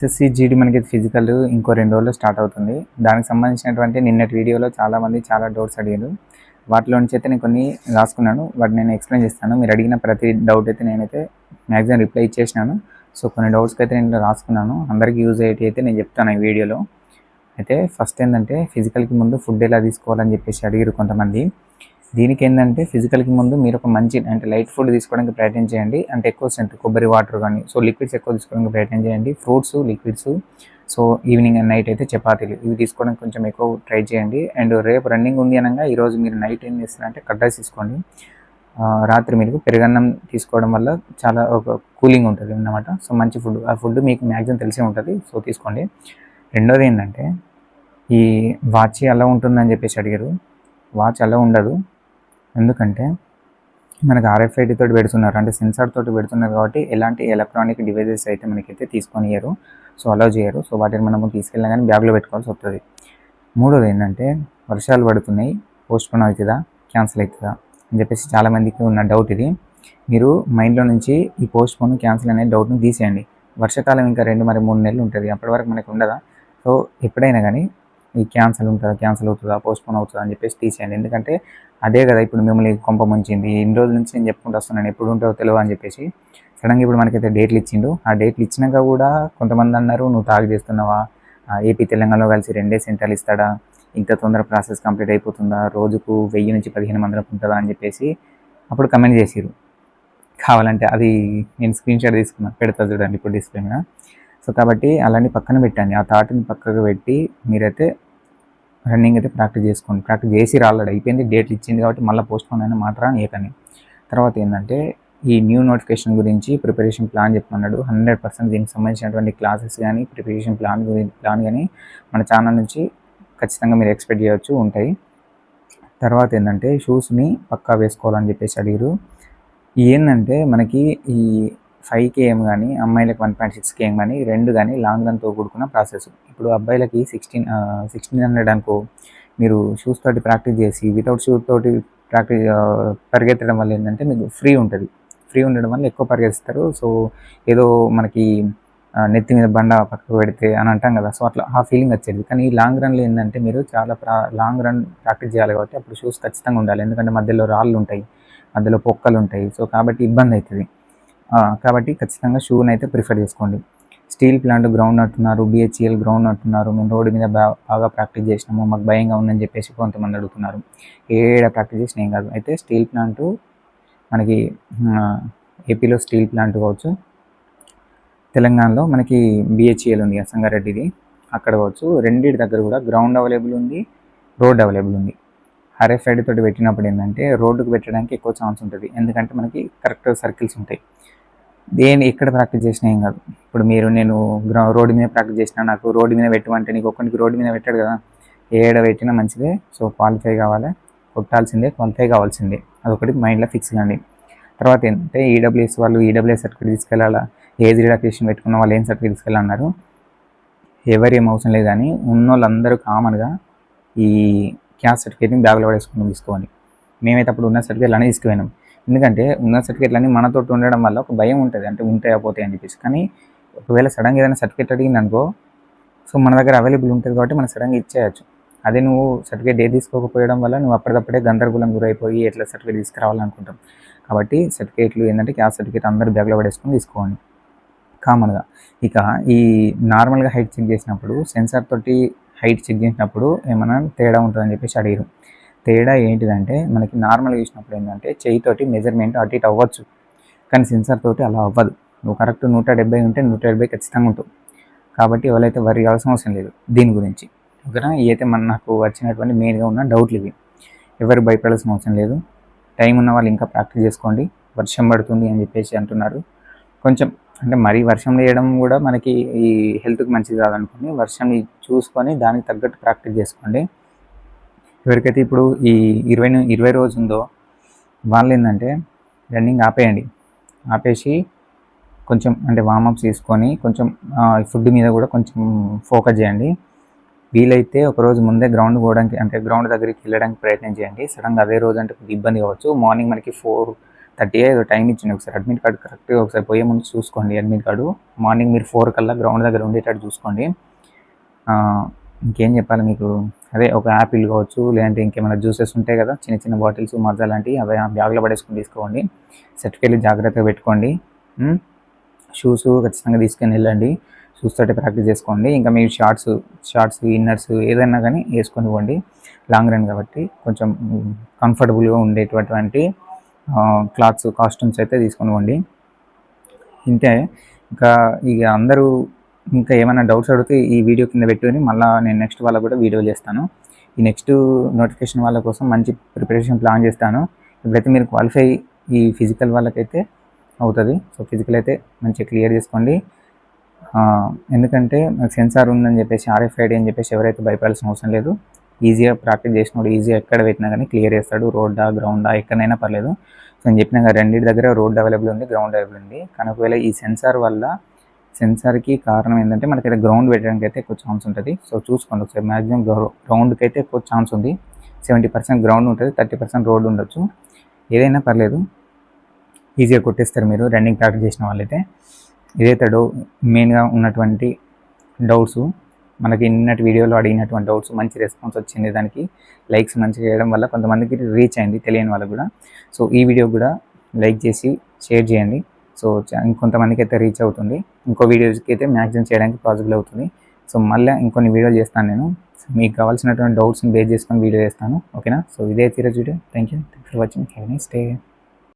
SSC GD మనకి physical ఇంకో రెండు రోజుల్లో స్టార్ట్ అవుతుంది. దానికి సంబంధించినటువంటి నిన్నటి వీడియోలో చాలామంది చాలా డౌట్స్ అడిగారు. వాటిలో నుంచి అయితే నేను కొన్ని రాసుకున్నాను. వాటి నేను ఎక్స్ప్లెయిన్ చేస్తాను. మీరు అడిగిన ప్రతి డౌట్ అయితే నేనైతే మ్యాక్సిమం రిప్లై ఇచ్చేసినాను. సో కొన్ని డౌట్స్కి అయితే నేను రాసుకున్నాను. అందరికీ యూజ్ అయ్యేటి అయితే నేను చెప్తాను ఈ వీడియోలో. అయితే ఫస్ట్ ఏంటంటే ఫిజికల్కి ముందు ఫుడ్ ఎలా తీసుకోవాలని చెప్పేసి అడిగారు కొంతమంది. దీనికి ఏంటంటే ఫిజికల్కి ముందు మీరు ఒక మంచి అంటే లైట్ ఫుడ్ తీసుకోవడానికి ప్రయత్నం చేయండి. అంటే ఎక్కువ స్ట్రెంత్ కొబ్బరి వాటర్ కానీ సో లిక్విడ్స్ ఎక్కువ తీసుకోవడానికి ప్రయత్నం చేయండి. Fruits liquids so evening and night అయితే చపాతీలు ఇవి తీసుకోవడానికి కొంచెం ఎక్కువ ట్రై చేయండి. అండ్ రేపు రన్నింగ్ ఉంది అనగా ఈరోజు మీరు నైట్ ఏం చేస్తారంటే కడ్డాస్ తీసుకోండి. రాత్రి మీరు పెరుగన్నం తీసుకోవడం వల్ల చాలా ఒక కూలింగ్ ఉంటుంది అన్నమాట. సో మంచి ఫుడ్ ఆ ఫుడ్ మీకు మ్యాక్సిమం తెలిసే ఉంటుంది. సో తీసుకోండి. రెండోది ఏంటంటే ఈ వాచ్ అలా ఉంటుందని చెప్పేసి అడిగారు. వాచ్ అలా ఉండదు. ఎందుకంటే మనకు ఆర్ఎఫ్ఐడి తోటి పెడుతున్నారు. అంటే సెన్సార్ తోటి పెడుతున్నారు కాబట్టి ఎలాంటి ఎలక్ట్రానిక్ డివైజెస్ అయితే మనకైతే తీసుకొనియరు సో అలౌ చేయరు. సో వాటిని మనము తీసుకెళ్ళినా కానీ బ్యాగ్లో పెట్టుకోవాల్సి వస్తుంది మూడోది ఏంటంటే వర్షాలు పడుతున్నాయి. పోస్ట్పోన్ అవుతుందా? క్యాన్సిల్ అవుతుందా? అని చెప్పేసి చాలామందికి ఉన్న డౌట్ ఇది. మీరు మైండ్లో నుంచి ఈ పోస్ట్పోన్ క్యాన్సిల్ అనే డౌట్ని తీసేయండి. వర్షాకాలం ఇంకా రెండు మరి మూడు నెలలు ఉంటుంది. అప్పటి వరకు మనకు ఉండదా? సో ఎప్పుడైనా కానీ ఈ క్యాన్సిల్ ఉంటుందా క్యాన్సిల్ అవుతుందా పోస్ట్పోన్ అవుతుందా అని చెప్పేసి తీసేయండి. ఎందుకంటే అదే కదా ఇప్పుడు మిమ్మల్ని కొంప ముంచింది. ఇన్ని రోజుల నుంచి నేను చెప్పుకుంటూ వస్తున్నాను ఎప్పుడు ఉంటుందో తెలియదు అని చెప్పేసి. సడన్గా ఇప్పుడు మనకైతే డేట్లు ఇచ్చిండు. ఆ డేట్లు ఇచ్చినాక కూడా కొంతమంది అన్నారు నువ్వు తాగు చేస్తున్నావా? ఏపీ తెలంగాణలో కలిసి రెండే సెంటర్లు ఇస్తాడా? ఇంత తొందర ప్రాసెస్ కంప్లీట్ అయిపోతుందా? రోజుకు వెయ్యి నుంచి పదిహేను మందిలకు ఉంటుందా అని చెప్పేసి అప్పుడు కమెంట్ చేసిరు కావాలంటే అది నేను స్క్రీన్ షాట్ తీసుకున్నాను పెడతా చూడండి ఇప్పుడు డిస్ప్లే మీద. సో కాబట్టి అలాంటి పక్కన పెట్టండి. ఆ థాట్ని పక్కకు పెట్టి మీరైతే రన్నింగ్ అయితే ప్రాక్టీస్ చేసుకోండి. ప్రాక్టీస్ చేసి రాలేడు. అయిపోయింది. డేట్లు ఇచ్చింది కాబట్టి మళ్ళీ పోస్ట్ పోన్ అయినా మాత్రం ఏకని. తర్వాత ఏంటంటే ఈ న్యూ నోటిఫికేషన్ గురించి ప్రిపరేషన్ ప్లాన్ చెప్పమన్నాడు. హండ్రెడ్ పర్సెంట్ దీనికి సంబంధించినటువంటి క్లాసెస్ కానీ ప్రిపరేషన్ ప్లాన్ గురించి ప్లాన్ కానీ మన ఛానల్ నుంచి ఖచ్చితంగా మీరు ఎక్స్పెక్ట్ చేయవచ్చు ఉంటాయి. తర్వాత ఏంటంటే షూస్ని పక్కా వేసుకోవాలని చెప్పేసి అడిగారు ఏంటంటే మనకి ఈ ఫైవ్ కేఎం కానీ అమ్మాయిలకు వన్ పాయింట్ సిక్స్ కేఎం కానీ రెండు కానీ లాంగ్ రన్తో కూడుకున్న ప్రాసెస్ ఇప్పుడు అబ్బాయిలకి సిక్స్టీన్ సిక్స్టీన్ హండ్రెడ్ అనుకో మీరు షూస్ తోటి ప్రాక్టీస్ చేసి వితౌట్ షూ తోటి ప్రాక్టీస్ పరిగెత్తడం వల్ల ఏంటంటే మీకు ఫ్రీ ఉంటుంది. ఫ్రీ ఉండడం వల్ల ఎక్కువ పరిగెత్తారు సో ఏదో మనకి నెత్తి మీద బండ పక్కకు పెడితే అని అంటాం కదా. సో అట్లా ఆ ఫీలింగ్ వచ్చేది. కానీ ఈ లాంగ్ రన్లో ఏంటంటే మీరు చాలా ప్రా లాంగ్ రన్ ప్రాక్టీస్ చేయాలి కాబట్టి అప్పుడు షూస్ ఖచ్చితంగా ఉండాలి. ఎందుకంటే మధ్యలో రాళ్ళు ఉంటాయి మధ్యలో పొక్కలు ఉంటాయి. సో కాబట్టి ఇబ్బంది అవుతుంది. కాబట్టి ఖచ్చితంగా షూని అయితే ప్రిఫర్ చేసుకోండి. స్టీల్ ప్లాంట్ గ్రౌండ్ అంటున్నారు బిహెచ్ఎల్ గ్రౌండ్ అంటున్నారు మేము రోడ్డు మీద బాగా ప్రాక్టీస్ చేసినాము మాకు భయంగా ఉందని చెప్పేసి కొంతమంది అడుగుతున్నారు. ఏడ ప్రాక్టీస్ చేసిన ఏం కాదు. అయితే స్టీల్ ప్లాంట్ మనకి ఏపీలో స్టీల్ ప్లాంట్ కావచ్చు తెలంగాణలో మనకి బిహెచ్ఎల్ ఉంది సంగారెడ్డిది. అక్కడ కావచ్చు రెండింటి దగ్గర కూడా గ్రౌండ్ అవైలబుల్ ఉంది రోడ్ అవైలబుల్ ఉంది. ఆర్ఎఫ్ఐడి తోటి పెట్టినప్పుడు ఏంటంటే రోడ్డుకు పెట్టడానికి ఎక్కువ ఛాన్స్ ఉంటుంది. ఎందుకంటే మనకి కరెక్ట్ సర్కిల్స్ ఉంటాయి. దేని ఎక్కడ ప్రాక్టీస్ చేసినా ఏం కాదు. ఇప్పుడు మీరు నేను గ్రౌ రోడ్డు మీద ప్రాక్టీస్ చేసినా నాకు రోడ్డు మీద పెట్టమంటే నీకు ఒక్కరికి రోడ్డు మీద పెట్టాడు కదా ఏడ పెట్టినా మంచిదే. సో క్వాలిఫై కావాలి. కొట్టాల్సిందే క్వాలిఫై కావాల్సిందే. అదొకటి మైండ్లో ఫిక్స్ కండి తర్వాత ఏంటంటే ఈడబ్ల్యూఎస్ వాళ్ళు ఈడబ్ల్యూఎస్ సర్టిఫికేట్ తీసుకెళ్ళాలా? ఏజ్ రిలాక్సేషన్ పెట్టుకున్న వాళ్ళు ఏం సర్టిఫికేట్ తీసుకెళ్ళాలన్నారు? ఎవరు ఏం అవసరం లేదు కానీ ఉన్న వాళ్ళందరూ కామన్గా ఈ క్యాస్ట్ సర్టిఫికేట్ని బ్యాగ్లో పడేసుకుని తీసుకోవాలి మేమైతే అప్పుడు ఉన్న సర్టిఫికేట్లు అనేది తీసుకుపోయినాం. ఎందుకంటే ఉన్న సర్టిఫికేట్లన్నీ మనతో ఉండడం వల్ల ఒక భయం ఉంటుంది. అంటే ఉంటాయా పోతాయి అని చెప్పేసి. కానీ ఒకవేళ సడన్గా ఏదైనా సర్టిఫికేట్ అడిగిందనుకో సో మన దగ్గర అవైలబుల్ ఉంటుంది కాబట్టి మనం సడన్గా ఇచ్చేయచ్చు. అదే నువ్వు సర్టిఫికేట్ ఏ తీసుకోకపోవడం వల్ల నువ్వు అప్పటికప్పుడే గందరగోళం గురైపోయి ఎట్లా సర్టిఫికేట్ తీసుకురావాలనుకుంటాం. కాబట్టి సర్టిఫికేట్లు ఏంటంటే క్యాస్ట్ సర్టిఫికేట్ అందరూ బ్యాగ్లో పడేసుకొని తీసుకోవాలి కామన్గా ఇక ఈ నార్మల్గా హైట్ చెక్ చేసినప్పుడు సెన్సార్ తోటి హైట్ చెక్ చేసినప్పుడు ఏమైనా తేడా ఉంటుందని చెప్పేసి అడిగారు తేడా ఏంటిదంటే మనకి నార్మల్గా చూసినప్పుడు ఏంటంటే చేయితోటి మెజర్మెంట్ అటు ఇటు అవ్వచ్చు. కానీ సెన్సార్ తోటి అలా అవ్వదు. నువ్వు కరెక్ట్ నూట డెబ్బై ఉంటే నూట డెబ్బై ఖచ్చితంగా ఉంటుంది కాబట్టి ఎవరైతే వరి కావాల్సిన అవసరం లేదు దీని గురించి. ఓకేనా? ఇవైతే మన నాకు వచ్చినటువంటి మెయిన్గా ఉన్న డౌట్లు ఇవి. ఎవరు భయపడాల్సిన అవసరం లేదు. టైం ఉన్న వాళ్ళు ఇంకా ప్రాక్టీస్ చేసుకోండి. వర్షం పడుతుంది అని చెప్పేసి అంటున్నారు. కొంచెం అంటే మరీ వర్షం వేయడం కూడా మనకి ఈ హెల్త్కి మంచిది కాదనుకోండి. వర్షం చూసుకొని దానికి తగ్గట్టు ప్రాక్టీస్ చేసుకోండి. ఎవరికైతే ఇప్పుడు ఈ ఇరవై ఇరవై రోజు ఉందో వాళ్ళు ఏంటంటే రన్నింగ్ ఆపేయండి. ఆపేసి కొంచెం అంటే వామప్స్ తీసుకొని కొంచెం ఫుడ్ మీద కూడా కొంచెం ఫోకస్ చేయండి. వీలైతే ఒకరోజు ముందే గ్రౌండ్ పోవడానికి అంటే గ్రౌండ్ దగ్గరికి వెళ్ళడానికి ప్రయత్నం చేయండి. సడన్గా అదే రోజు అంటే కొద్దిగా ఇబ్బంది కావచ్చు. మార్నింగ్ మనకి ఫోర్ థర్టీ ఏదో టైం ఇచ్చింది ఒకసారి. అడ్మిట్ కార్డు కరెక్ట్గా ఒకసారి పోయే ముందు చూసుకోండి అడ్మిట్ కార్డు మార్నింగ్ మీరు ఫోర్ కల్లా గ్రౌండ్ దగ్గర ఉండేటట్టు చూసుకోండి. ఇంకేం చెప్పాలి మీకు? అదే ఒక యాపిల్ కావచ్చు లేదంటే ఇంకేమైనా జ్యూసెస్ ఉంటాయి కదా చిన్న చిన్న బాటిల్స్ మజ్జా లాంటివి అవి బ్యాగ్లో పడేసుకొని తీసుకోండి. సర్టిఫికేట్ జాగ్రత్తగా పెట్టుకోండి. షూస్ ఖచ్చితంగా తీసుకొని వెళ్ళండి. షూస్ తోటి ప్రాక్టీస్ చేసుకోండి. ఇంకా మీ షార్ట్స్ షార్ట్స్ ఇన్నర్స్ ఏదైనా కానీ వేసుకొని పోండి. లాంగ్ రన్ కాబట్టి కొంచెం కంఫర్టబుల్గా ఉండేటటువంటి క్లాత్స్ కాస్ట్యూమ్స్ అయితే తీసుకొని పోండి. ఇంతే. ఇంకా ఇక అందరూ ఇంకా ఏమైనా డౌట్స్ అడిగితే ఈ వీడియో కింద పెట్టుకొని మళ్ళీ నేను నెక్స్ట్ వాళ్ళకు కూడా వీడియో చేస్తాను. ఈ నెక్స్ట్ నోటిఫికేషన్ వాళ్ళ కోసం మంచి ప్రిపరేషన్ ప్లాన్ చేస్తాను. ఇప్పుడైతే మీరు క్వాలిఫై ఈ ఫిజికల్ వాళ్ళకైతే అవుతుంది. సో ఫిజికల్ అయితే మంచిగా క్లియర్ చేసుకోండి. ఎందుకంటే సెన్సార్ ఉందని చెప్పేసి ఆర్ఎఫ్ఐడి అని చెప్పేసి ఎవరైతే భయపడాల్సిన అవసరం లేదు. ఈజీగా ప్రాక్టీస్ చేసినప్పుడు ఈజీగా ఎక్కడ పెట్టినా కానీ క్లియర్ చేస్తాడు. రోడ్డా గ్రౌండా ఎక్కడైనా పర్లేదు. సో నేను చెప్పిన రెండింటి దగ్గర రోడ్ అవైలబుల్ ఉంది గ్రౌండ్ అవైలబుల్ ఉంది. కానీ ఒకవేళ ఈ సెన్సార్ వల్ల సెన్సార్కి కారణం ఏంటంటే మనకి ఇక్కడ గ్రౌండ్ పెట్టడానికి అయితే ఎక్కువ ఛాన్స్ ఉంటుంది. సో చూసుకోండి ఒకసారి. మ్యాక్సిమం గ్రౌండ్కి అయితే ఎక్కువ ఛాన్స్ ఉంది. సెవెంటీ పర్సెంట్ గ్రౌండ్ ఉంటుంది థర్టీ పర్సెంట్ రోడ్ ఉండొచ్చు. ఏదైనా పర్లేదు. ఈజీగా కొట్టేస్తారు మీరు. రన్నింగ్ ప్రాక్టీస్ చేసిన వాళ్ళైతే ఇదైతే డౌ మెయిన్గా ఉన్నటువంటి డౌట్స్ మనకి నిన్నటి వీడియోలో అడిగినటువంటి డౌట్స్ మంచి రెస్పాన్స్ వచ్చింది దానికి లైక్స్ మంచిగా చేయడం వల్ల కొంతమందికి రీచ్ అయింది తెలియని వాళ్ళకు కూడా. సో ఈ వీడియో కూడా లైక్ చేసి షేర్ చేయండి. సో ఇంకొంతమందికి అయితే రీచ్ అవుతుంది. ఇంకో వీడియోస్కి అయితే మ్యాక్సిమం చేయడానికి పాసిబుల్ అవుతుంది. సో మళ్ళీ ఇంకొన్ని వీడియోలు చేస్తాను నేను. సో మీకు కావాల్సినటువంటి డౌట్స్ని బేస్ చేసుకొని వీడియో చేస్తాను. ఓకేనా సో ఇదే ఈరోజు video thank you thank for watching have nice day